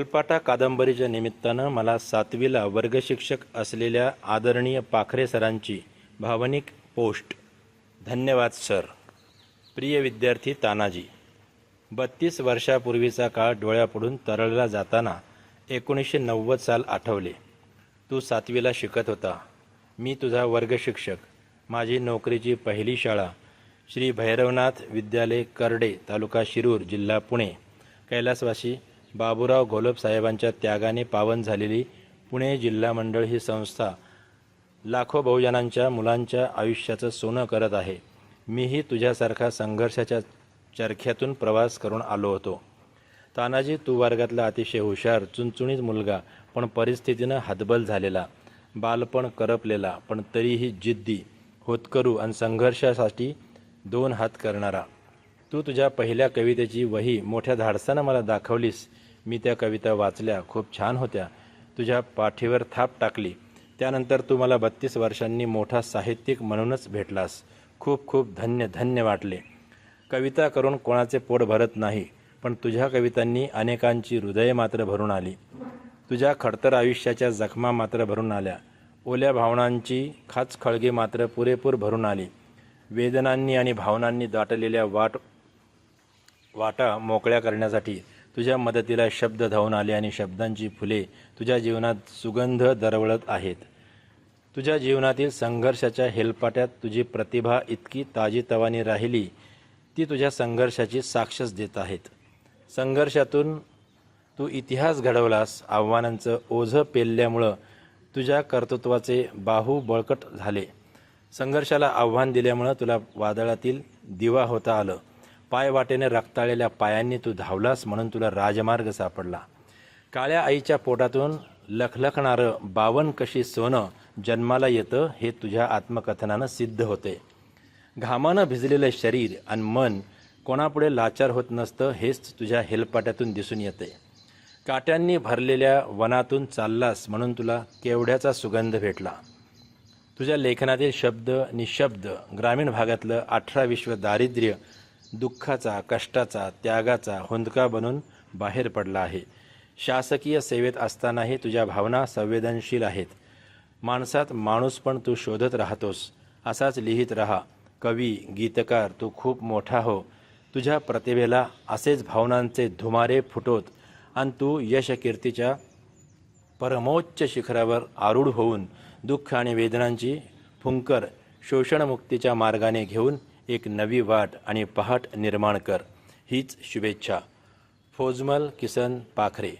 हेलपाटा कादंबरीच्या निमित्तानं मला सातवीला वर्गशिक्षक असलेल्या आदरणीय पाखरे सरांची भावनिक पोस्ट. धन्यवाद सर. प्रिय विद्यार्थी तानाजी बत्तीस वर्षापूर्वीचा काळ डोळ्यापुढून तरळला जाताना एकोणीसशे नव्वद साल आठवले. तू सातवीला शिकत होता. मी तुझा वर्गशिक्षक माझी नोकरीची पहिली शाळा श्री भैरवनाथ विद्यालय करडे तालुका शिरूर जिल्हा पुणे. कैलासवासी बाबूराव घोलप साहेबांच्या त्यागाने पावन झालेली पुणे जिल्हा मंडळ ही संस्था लाखो बहुजनांच्या मुलांच्या आयुष्याचं सोनं करत आहे. मीही तुझ्यासारखा संघर्षाच्या चरख्यातून प्रवास करून आलो होतो. तानाजी तू वर्गातला अतिशय हुशार चुणचुणीत मुलगा पण परिस्थितीनं हातबल झालेला. बालपण करपलेला पण तरीही जिद्दी होतकरू आणि संघर्षासाठी दोन हात करणारा. तू तुझ्या पहिल्या कवितेची वही मोठ्या धाडसानं मला दाखवलीस. मी त्या कविता वाचल्या खूप छान होत्या. तुझ्या पाठीवर थाप टाकली. त्यानंतर तू मला बत्तीस वर्षांनी मोठा साहित्यिक म्हणूनच भेटलास. खूप खूप धन्य धन्य वाटले. कविता करून कोणाचे पोट भरत नाही पण तुझ्या कवितांनी अनेकांची हृदये मात्र भरून आली. तुझ्या खडतर आयुष्याच्या जखमा मात्र भरून आल्या. ओल्या भावनांची खाचखळगे मात्र पुरेपूर भरून आली. वेदनांनी आणि भावनांनी दाटलेल्या वाट वाटा मोकळ्या करण्यासाठी तुझ्या मदतीला शब्द धावून आले आणि शब्दांची फुले तुझ्या जीवनात सुगंध दरवळत आहेत. तुझ्या जीवनातील संघर्षाच्या हेलपाट्यात तुझी प्रतिभा इतकी ताजीतवानी राहिली ती तुझ्या संघर्षाची साक्षच देत आहेत. संघर्षातून तू इतिहास घडवलास आव्हानांचं ओझं पेलल्यामुळं तुझ्या कर्तृत्वाचे बाहू बळकट झाले. संघर्षाला आव्हान दिल्यामुळं तुला वादळातील दिवा होता आलं. पाय वाटेने रक्ताळलेल्या पायांनी तू धावलास म्हणून तुला राजमार्ग सापडला. काळ्या आईच्या पोटातून लखलखणारं बावन कशी सोनं जन्माला येतं हे तुझ्या आत्मकथनानं सिद्ध होते. घामानं भिजलेलं शरीर आणि मन कोणापुढे लाचार होत नसतं हेच तुझ्या हेलपाट्यातून दिसून येते. काट्यांनी भरलेल्या वनातून चाललास म्हणून तुला केवढ्याचा सुगंध भेटला. तुझ्या लेखनातील शब्द निशब्द ग्रामीण भागातलं अठरा विश्व दारिद्र्य दुःखाचा कष्टाचा त्यागाचा हुंदका बनून बाहेर पडला आहे. शासकीय सेवेत असतानाही तुझ्या भावना संवेदनशील आहेत. माणसात माणूस पण तू शोधत राहतोस. असाच लिहित राहा. कवी गीतकार तू खूप मोठा हो. तुझ्या प्रतिभेला असेच भावनांचे धुमारे फुटोत आणि तू यशकीर्तीच्या परमोच्च शिखरावर आरूढ होऊन दुःख आणि वेदनांची फुंकर शोषणमुक्तीच्या मार्गाने घेऊन एक नवी वाट आणि पहाट निर्माण कर. हीच शुभेच्छा. फोजमल किसन पाखरे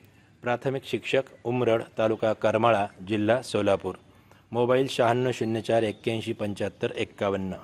प्राथमिक शिक्षक उमरड तालुका करमाळा जिल्हा सोलापूर. मोबाईल शहाण्णव शून्य चार एक्क्याऐंशी पंच्याहत्तर एक्कावन्न.